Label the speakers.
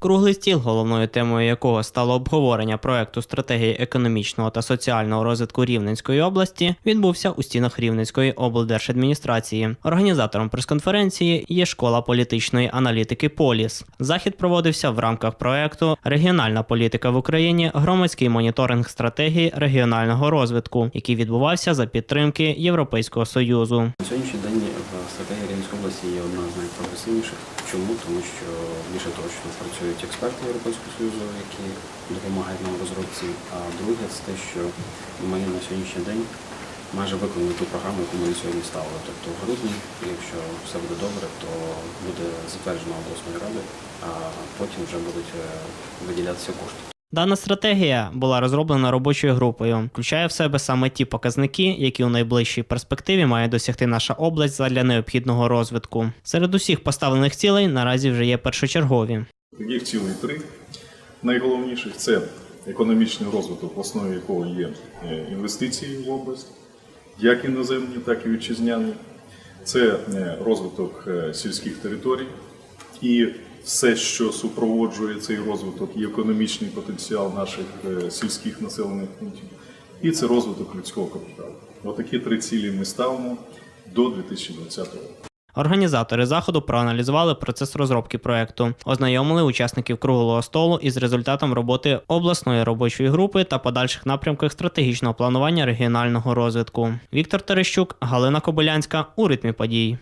Speaker 1: Круглий стіл, головною темою якого стало обговорення проекту стратегії економічного та соціального розвитку Рівненської області, відбувся у стінах Рівненської облдержадміністрації. Організатором прес-конференції є школа політичної аналітики Поліс. Захід проводився в рамках проекту Регіональна політика в Україні, громадський моніторинг стратегії регіонального розвитку, який відбувався за підтримки Європейського союзу.
Speaker 2: Сьогоднішній день в стратегії Рівненської області є одна з найпрогресивніших. Чому? Тому що більше того, що працюють експерти Європейського Союзу, які допомагають нам розробці. А друге це те, що ми на сьогоднішній день майже виконали ту програму, яку ми сьогодні ставили. Тобто в грудні, якщо все буде добре, то буде затверджено обласною радою, а потім вже будуть е, виділятися кошти.
Speaker 1: Дана стратегія була розроблена робочою групою, включає в себе саме ті показники, які у найближчій перспективі має досягти наша область задля необхідного розвитку. Серед усіх поставлених цілей наразі вже є першочергові.
Speaker 3: Таких цілей три. Найголовніших це економічний розвиток, в основі якого є е, інвестиції в область, як іноземні, так і вітчизняні. Це е, розвиток е, сільських територій і все, що супроводжує цей розвиток, і економічний потенціал наших е, сільських населених пунктів. І це розвиток людського капіталу. Отакі три цілі ми ставимо до 2020 року.
Speaker 1: Організатори заходу проаналізували процес розробки проекту, ознайомили учасників круглого столу із результатом роботи обласної робочої групи та подальших напрямках стратегічного планування регіонального розвитку. Віктор Терещук, Галина Кобилянська у ритмі подій.